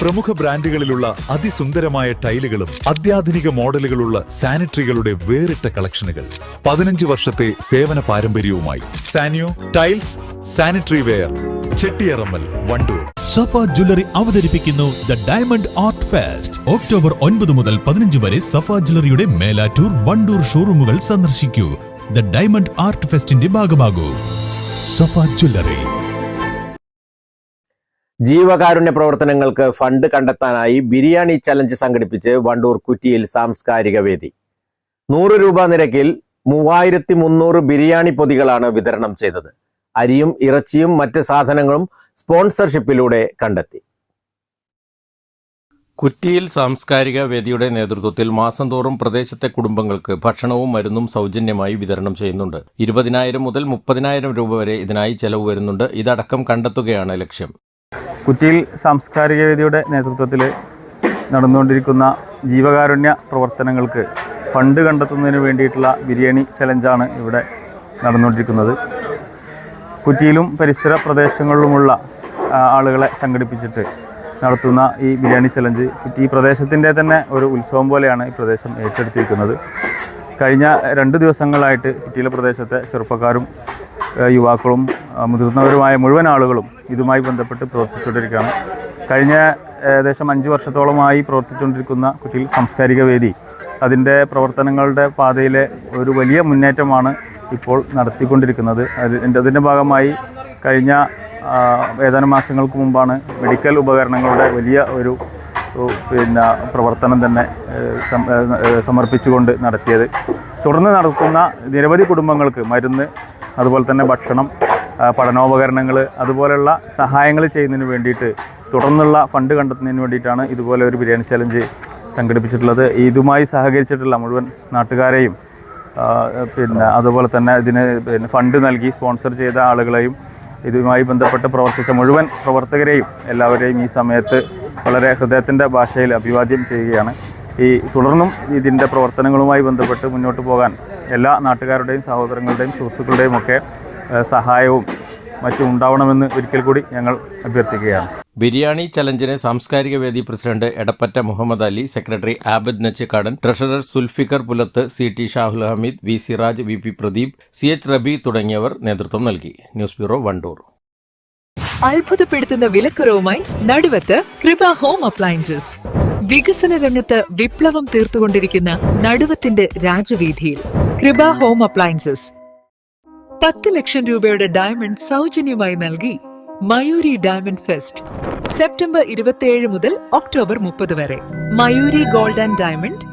പ്രമുഖ ബ്രാൻഡുകളിലുള്ള അതിസുന്ദരമായ ടൈലുകളും അത്യാധുനിക മോഡലുകളുള്ള സാനിറ്ററികളുടെ വേറിട്ട കളക്ഷനുകൾ. പതിനഞ്ച് വർഷത്തെ സേവന പാരമ്പര്യവുമായി Sanyo tiles sanitary ware Chettiyarammal Wandoor. Safa jewellery അവതരിപ്പിക്കുന്നു the diamond art fest. October ഒൻപത് മുതൽ പതിനഞ്ച് വരെ സഫ ജ്വല്ലറിയുടെ മേലാറ്റൂർ വണ്ടൂർ ഷോറൂമുകൾ സന്ദർശിക്കൂ. ദ ഡയമണ്ട് ആർട്ട് ഫെസ്റ്റിന്റെ ഭാഗമാകൂ. സഫ ജ്വല്ലറി. ജീവകാരുണ്യ പ്രവർത്തനങ്ങൾക്ക് ഫണ്ട് കണ്ടെത്താനായി ബിരിയാണി ചലഞ്ച് സംഘടിപ്പിച്ച് വണ്ടൂർ കുറ്റിയിൽ സാംസ്കാരിക വേദി. നൂറ് രൂപ നിരക്കിൽ മൂവായിരത്തി മുന്നൂറ് ബിരിയാണി പൊതികളാണ് വിതരണം ചെയ്തത്. അരിയും ഇറച്ചിയും മറ്റ് സാധനങ്ങളും സ്പോൺസർഷിപ്പിലൂടെ കണ്ടെത്തി. കുറ്റിയിൽ സാംസ്കാരിക വേദിയുടെ നേതൃത്വത്തിൽ മാസം തോറും പ്രദേശത്തെ കുടുംബങ്ങൾക്ക് ഭക്ഷണവും മരുന്നും സൗജന്യമായി വിതരണം ചെയ്യുന്നുണ്ട്. ഇരുപതിനായിരം മുതൽ മുപ്പതിനായിരം രൂപ വരെ ഇതിനായി ചെലവ് വരുന്നുണ്ട്. ഇതടക്കം കണ്ടെത്തുകയാണ് ലക്ഷ്യം. കുറ്റിയിൽ സാംസ്കാരിക വേദിയുടെ നേതൃത്വത്തിൽ നടന്നുകൊണ്ടിരിക്കുന്ന ജീവകാരുണ്യ പ്രവർത്തനങ്ങൾക്ക് ഫണ്ട് കണ്ടെത്തുന്നതിന് വേണ്ടിയിട്ടുള്ള ബിരിയാണി ചലഞ്ചാണ് ഇവിടെ നടന്നുകൊണ്ടിരിക്കുന്നത്. കുറ്റിയിലും പരിസര പ്രദേശങ്ങളിലുമുള്ള ആളുകളെ സംഘടിപ്പിച്ചിട്ട് നടത്തുന്ന ഈ ബിരിയാണി ചലഞ്ച് കുറ്റി പ്രദേശത്തിന്റെ തന്നെ ഒരു ഉത്സവം പോലെയാണ് ഈ പ്രദേശം ഏറ്റെടുത്തിരിക്കുന്നത്. കഴിഞ്ഞ രണ്ട് ദിവസങ്ങളായിട്ട് കുറ്റിയിലെ പ്രദേശത്തെ ചെറുപ്പക്കാരും യുവാക്കളും മുതിർന്നവരുമായ മുഴുവൻ ആളുകളും ഇതുമായി ബന്ധപ്പെട്ട് പ്രവർത്തിച്ചുകൊണ്ടിരിക്കുകയാണ്. കഴിഞ്ഞ ഏകദേശം അഞ്ച് വർഷത്തോളമായി പ്രവർത്തിച്ചുകൊണ്ടിരിക്കുന്ന കുറ്റിയിൽ സാംസ്കാരിക വേദി അതിന്റെ പ്രവർത്തനങ്ങളുടെ പാതയിലെ ഒരു വലിയ മുന്നേറ്റമാണ് ഇപ്പോൾ നടത്തിക്കൊണ്ടിരിക്കുന്നത്. അതിന്റെ ഭാഗമായി കഴിഞ്ഞ ഏതാനും മാസങ്ങൾക്ക് മുമ്പാണ് മെഡിക്കൽ ഉപകരണങ്ങളുടെ വലിയ ഒരു പിന്നെ പ്രവർത്തനം തന്നെ സമർപ്പിച്ചുകൊണ്ട് നടത്തിയത്. തുടർന്ന് നടത്തുന്ന നിരവധി കുടുംബങ്ങൾക്ക് മരുന്ന് അതുപോലെ തന്നെ ഭക്ഷണം പഠനോപകരണങ്ങൾ അതുപോലെയുള്ള സഹായങ്ങൾ ചെയ്യുന്നതിന് വേണ്ടിയിട്ട് തുടർന്നുള്ള ഫണ്ട് കണ്ടെത്തുന്നതിന് വേണ്ടിയിട്ടാണ് ഇതുപോലെ ഒരു ബിരിയാണി ചലഞ്ച് സംഘടിപ്പിച്ചിട്ടുള്ളത്. ഇതുമായി സഹകരിച്ചിട്ടുള്ള മുഴുവൻ നാട്ടുകാരെയും പിന്നെ അതുപോലെ തന്നെ ഇതിന് പിന്നെ ഫണ്ട് നൽകി സ്പോൺസർ ചെയ്ത ആളുകളെയും ഇതുമായി ബന്ധപ്പെട്ട് പ്രവർത്തിച്ച മുഴുവൻ പ്രവർത്തകരെയും എല്ലാവരെയും ഈ സമയത്ത് വളരെ ഹൃദയത്തിന്റെ ഭാഷയിൽ അഭിവാദ്യം ചെയ്യുകയാണ്. ഈ തുടർന്നും ഇതിന്റെ പ്രവർത്തനങ്ങളുമായി ബന്ധപ്പെട്ട് മുന്നോട്ട് പോകാൻ എല്ലാ നാട്ടുകാരുടെയും സഹോദരങ്ങളുടെയും സുഹൃത്തുക്കളുടെയും ഒക്കെ സഹായവും മറ്റും ഉണ്ടാവണമെന്ന് ഒരിക്കൽ കൂടി ഞങ്ങൾ അഭ്യർത്ഥിക്കുകയാണ്. ബിരിയാണി ചലഞ്ചിന് സാംസ്കാരിക വേദി president Edappatta Muhammad Ali secretary Abad Nachikkadan treasurer Sulfikar Pulath C T Shahul Hameed V Siraj V P Pradeep C H Rabi തുടങ്ങിയവർ നേതൃത്വം നൽകി. News bureau Wandoor. അത്ഭുതപ്പെടുത്തുന്ന വിലക്കുറവുമായി നടുവത്ത് കൃപ ഹോം അപ്ലയൻസസ്. വികസന രംഗത്ത് വിപ്ലവം തീർത്തുകൊണ്ടിരിക്കുന്ന നടുവത്തിന്റെ രാജവീതിയിൽ കൃപ ഹോം അപ്ലയൻസസ്. പത്ത് ലക്ഷം രൂപയുടെ ഡയമണ്ട് സൗജന്യമായി നൽകി മയൂരി ഡയമണ്ട് ഫെസ്റ്റ് സെപ്റ്റംബർ ഇരുപത്തിയേഴ് മുതൽ ഒക്ടോബർ മുപ്പത് വരെ. Mayuri gold and diamond